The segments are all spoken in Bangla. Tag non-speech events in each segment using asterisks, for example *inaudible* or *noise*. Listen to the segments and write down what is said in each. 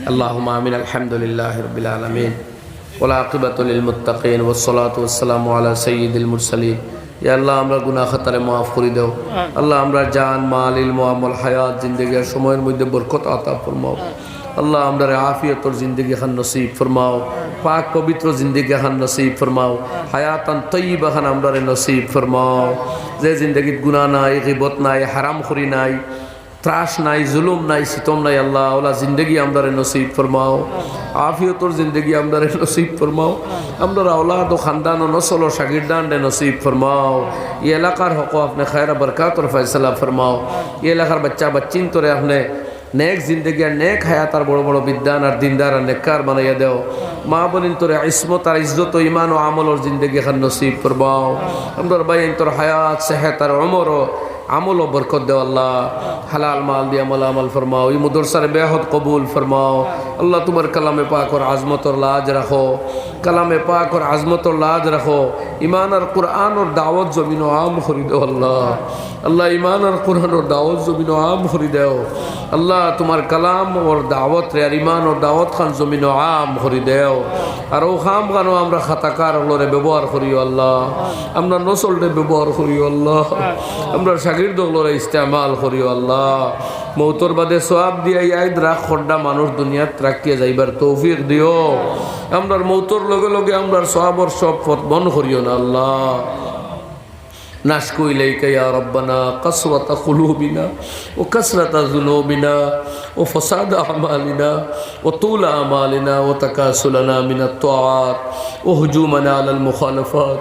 اللهم آمين الحمد لله رب العالمين والعاقبة للمتقين والصلاة والسلام على سيد المرسلين ইয়া আল্লাহ আমরা গুনাহ খাতারে মাফ করে দাও আল্লাহ আমরা জান মাল ইলম আমল হায়াত জিন্দগি আর সময়ের মধ্যে বরকত আতা ফরমাও আল্লাহ আমরা আফিয়তর জিন্দগি খান নসিব ফরমাও পাক পবিত্র জিন্দগি খান নসিব ফরমাও হায়াতান তৈবা খান আমরা নসিব ফরমাও যে জিন্দগিত গুনাহ নাই গিবত নাই হারাম খরি নাই ত্রাস নাই, জুলুম নাই সিতম নাই, আল্লাহ ওলা জিন্দগি আমরা নসিব ফরমাও। আফিয়তর জিন্দগি আমরা *laughs* নসিব ফরমাও। আমরা ওলাদ ও খানদান ও নসল ও শাগিরদান রে নসিব ফরমাও। ই এলাকার হক আপনি খায়রা বরকাতর ফয়সলা ফরমাও। ই এলাকার বাচ্চা বাচ্চিন তোরে আপনি নেক জিন্দগি আর নেক হায়াত আর বড় বড় বিদ্যান আর দিনদার আর নেককার বানাইয়া দেও। মা বলিন তোরে ইসমত আর ইজ্জত ইমান ও আমলর জিন্দগি খান নসিব ফরমাও। আমরা বাইন তোর হায়াত, সেহেত আর অমর আমল ও বরকত দেও আল্লাহ। হালাল মাল দিয়ে আমল আমল ফরমাও। এই মুদরসার বেহদ কবুল ফরমাও। আল্লাহ তোমার কালামে পাক ওর আজমতর লাজ রাখো। কালামে পাক ওর আজমতর লাজ রাখো। ইমান আর কোরআন ওর দাওয়াত জমিন আম করি দেও আল্লাহ। আল্লাহ ইমান আর কোরআন ওর দাওয়াত জমিন আম করি দেও। আল্লাহ তোমার কালাম ওর দাওয়াত রে আর ইমান ওর দাওয়াত খান জমিন আম করি দেও। আর ও খাম গানো আমরা খাতাকার হলরে ব্যবহার করিও আল্লাহ। আমরা নসলরে ব্যবহার করিও আল্লাহ। আমরা শাগির দলরে ইস্তেমাল করিও আল্লাহ। মৌতর বাদে সোয়াব দিয়া আই রাখ, খড্ডা মানুষ দুনিয়াত রাখিয়া যাইবার তৌফিক দিও। আমরার মৌতর লগে লগে আমরার সোয়াবর সব পথ বন করিও না আল্লাহ। নাশকু ইলাইকা ইয়া রব্বানা, কাসরাতা কুলুবিনা, ও কাসরাতা যুনুবিনা, ও ফাসাদ আমালিনা, ও তুল আমালিনা, ও তাকাসুলানা মিন আত ও হুজুমানা আলাল মুখালাফাত,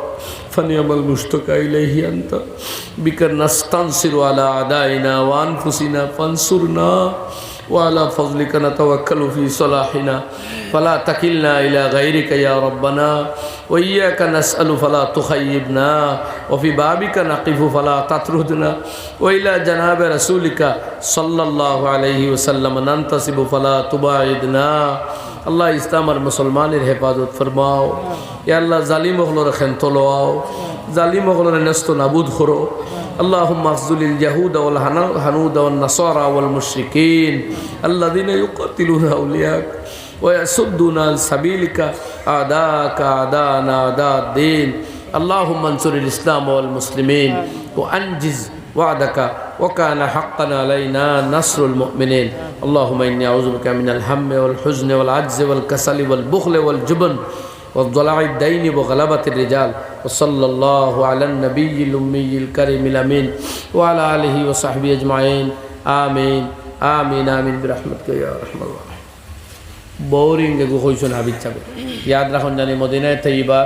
ফানিয়ামাল মুশতাকা ইলাইহি আনতা, বিকা নাস্তানসিরু আলা আদাইনা ওয়া আনফুসিনা, ফানসুরনা وعلى فضلك نتوكل في صلاحنا فلا تكلنا إلى غيرك يا ربنا وإياك نسأل فلا تخيبنا وفي بابك نقف فلا تطردنا وإلى جناب رسولك صلى الله عليه وسلم ننتصب فلا تباعدنا আল্লাহ ইসলাম আর মুসলমানের হেফাজত ফরমাও ইয়া আল্লাহ জালিম হলর খেন তোলোয়াও জালিম হলর নেস্ত নাবুদ করো اللهم اخذل اليهود والهنود والنصارى والمشركين الذين يقاتلون اولياءك ويصدون عن سبيلك اعداءك اعداءنا اعداء الدين اللهم انصر الاسلام والمسلمين وانجز وعدك وكان حقا علينا نصر المؤمنين اللهم اني اعوذ بك من الهم والحزن والعجز والكسل والبخل والجبن والضلع الدين وغلبة الرجال وصلى الله على النبي الأمي الكريم الأمين وعلى آله وصحبه أجمعين آمين آمين آمين برحمتك يا رحمة الله بورين لغو خوشون حبيب চাবে ইয়াদ রাখুন জানি মদিনায় তৈবা